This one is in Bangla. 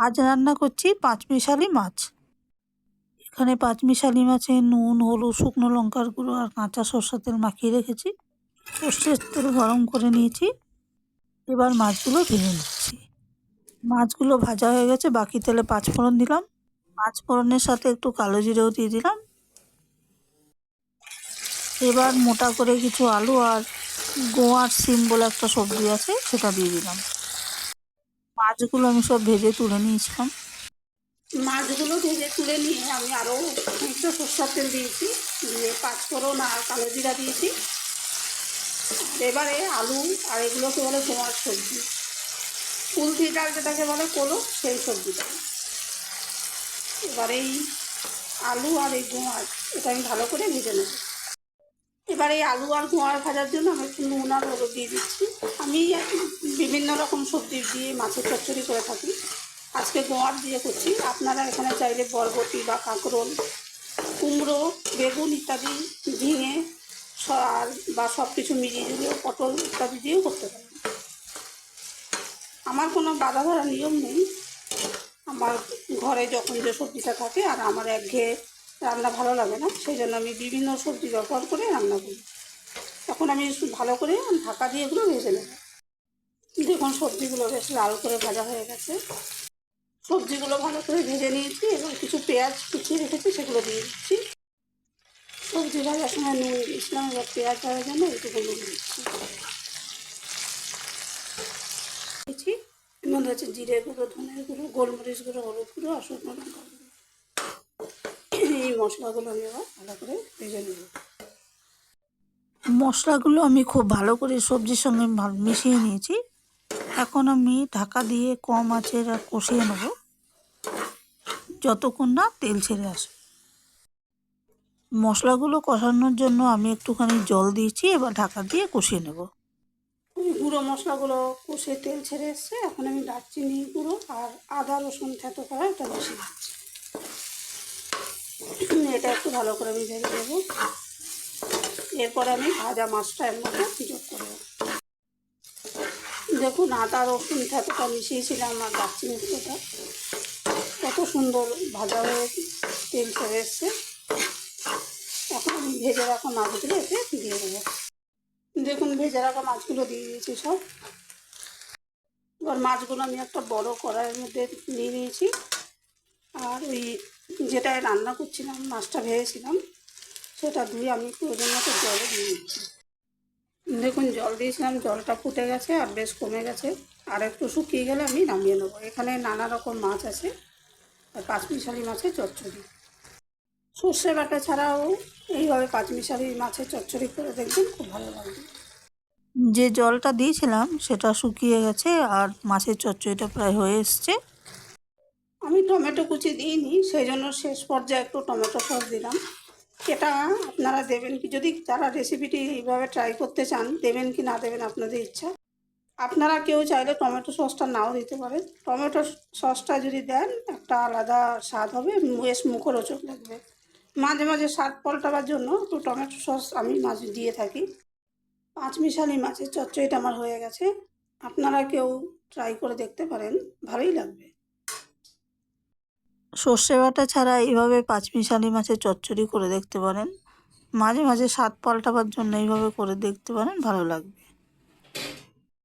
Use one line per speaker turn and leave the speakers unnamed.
আজ রান্না করছি পাঁচমিশালি মাছ। এখানে পাঁচমিশালি মাছে নুন, হলুদ, শুকনো লঙ্কার গুঁড়ো আর কাঁচা সর্ষের তেল মাখিয়ে রেখেছি। সর্ষের তেল গরম করে নিয়েছি। এবার মাছগুলো ভেজে নিচ্ছি। মাছগুলো ভাজা হয়ে গেছে, বাকি তেলে পাঁচফোড়ন দিলাম। পাঁচফোড়নের সাথে একটু কালো জিরেও দিয়ে দিলাম। এবার মোটা করে কিছু আলু আর গোয়ার সিম বলে একটা সবজি আছে, সেটা দিয়ে দিলাম। মাছগুলো আমি সব ভেজে তুলে নিয়েছিলাম।
মাছগুলো ভেজে তুলে নিয়ে আমি আরও একটু সরষের তেল দিয়েছি, দিয়ে পাঁচফোড়ন আর কালো জিরা দিয়েছি। এবারে আলু আর এগুলোকে বলে তোমার সবজি। কুলথি ডাল যেটাকে বলে কোলো সেই সবজিটা। এবারে এই আলু আর এই গোয়ার এটা আমি ভালো করে ভেজে নেব। এবার এই আলু আর গোয়ার ভাজার জন্য আমি একটু নুন আর হলুদ দিয়ে দিচ্ছি। আমি বিভিন্ন রকম সবজি দিয়ে মাছের চচ্চড়ি করে থাকি। আজকে গোয়ার দিয়ে করছি। আপনারা এখানে চাইলে বরবটি বা কাঁকরোল, কুমড়ো, বেগুন ইত্যাদি ঝিঙে আর বা সব কিছু মিলিয়ে ঝুলিয়ে পটল ইত্যাদি দিয়েও করতে পারেন। আমার কোনো বাধা ধরা নিয়ম নেই। আমার ঘরে যখন যে সবজিটা থাকে আর আমার একঘেয়ে রান্না ভালো লাগে না, সেই জন্য আমি বিভিন্ন সবজি ব্যবহার করে রান্না করি। এখন আমি ভালো করে ঢাকা দিয়ে এগুলো ভেজে নেব। দেখুন সবজিগুলো বেশ লাল করে ভাজা হয়ে গেছে। সবজিগুলো ভালো করে ভেজে নিয়েছি এবং কিছু পেঁয়াজ কুচিয়ে রেখেছি, সেগুলো দিয়ে দিচ্ছি। সবজি ভাজার সময় নুন দিয়েছিলাম, এবার পেঁয়াজ ভাজার জন্য এইটুকু নুন দিচ্ছি। দিচ্ছি, এর মধ্যে হচ্ছে জিরে গুঁড়ো ধনের গুঁড়ো, গোলমরিচ গুঁড়ো, হলুদ গুঁড়ো আর শুকনো লঙ্কা মশলাগুলো আমি এবার ভালো করে ভেজে নেব।
মশলাগুলো আমি খুব ভালো করে সবজির সঙ্গে মিশিয়ে নিয়েছি। এখন আমি ঢাকা দিয়ে কম আর কষিয়ে নেব। যতক্ষণ না তেল ছেড়ে আসে। মশলাগুলো কষানোর জন্য আমি একটুখানি জল দিয়েছি এবার ঢাকা দিয়ে কষিয়ে নেব।
গুঁড়ো মশলাগুলো কষে তেল ছেড়ে এসছে। এখন আমি দারচিনি গুঁড়ো আর আদা রসুন থেতো করা এটা বেশি দিচ্ছি। এটা একটু ভালো করে আমি ভেজে দেবো এরপর আমি ভাজা মাছটা এর মধ্যে যোগ করব দেখুন আদা, রসুন, থেতোটা মিশিয়েছিলাম আর দারচিনি গুঁড়োটা কত সুন্দর ভাজা হয়ে তেল ছেড়ে এসছে। এখন আমি ভেজে রাখা মাছগুলো এতে দিয়ে দেবো। দেখুন ভেজে রাখা মাছগুলো দিয়ে দিয়েছি সব। এবার মাছগুলো আমি একটা বড় কড়াইয়ের মধ্যে নিয়ে নিয়েছি। আর ওই যেটা রান্না করছিলাম, মাছটা ভেজেছিলাম, সেটা ধুয়ে আমি প্রয়োজন মতো জলে দিয়ে দেখুন, জল দিয়েছিলাম, জলটা ফুটে গেছে আর বেশ কমে গেছে। আর একটু শুকিয়ে গেলে আমি নামিয়ে নেব। এখানে নানা রকম মাছ আছে, আর পাঁচমিশালি মাছের চচ্চড়ি। সর্ষে বাটা ছাড়াও এইভাবে পাঁচমিশালি মাছের চচ্চড়ি করে দেখবেন খুব ভালো লাগবে।
যে জলটা দিয়েছিলাম, সেটা শুকিয়ে গেছে আর মাছের চচ্চড়িটা প্রায় হয়ে এসছে।
আমি টমেটো কুচি দিইনি সেই জন্য শেষ পর্যায়ে একটু টমেটো সস দিলাম। এটা আপনারা দেবেন কি, যদি তারা রেসিপিটি এইভাবে ট্রাই করতে চান, দেবেন কি না দেবেন আপনাদের ইচ্ছা। আপনারা কেউ চাইলে টমেটো সসটা নাও দিতে পারেন। টমেটো সসটা যদি দেন, একটা আলাদা স্বাদ হবে, বেশ মুখরোচক লাগবে। মাঝে মাঝে স্বাদ পাল্টাবার জন্য একটু টমেটো সস আমি মাঝে দিয়ে থাকি। পাঁচ মিশালি মাছের চচ্চড়িটা আমার হয়ে গেছে। আপনারা কেউ ট্রাই করে দেখতে পারেন, ভালোই লাগবে।
সর্ষে বাটা ছাড়া এইভাবে পাঁচমিশালি মাছের চচ্চড়ি করে দেখতে পারেন। মাঝে মাঝে স্বাদ পাল্টাবার জন্য এইভাবে করে দেখতে পারেন, ভালো লাগবে।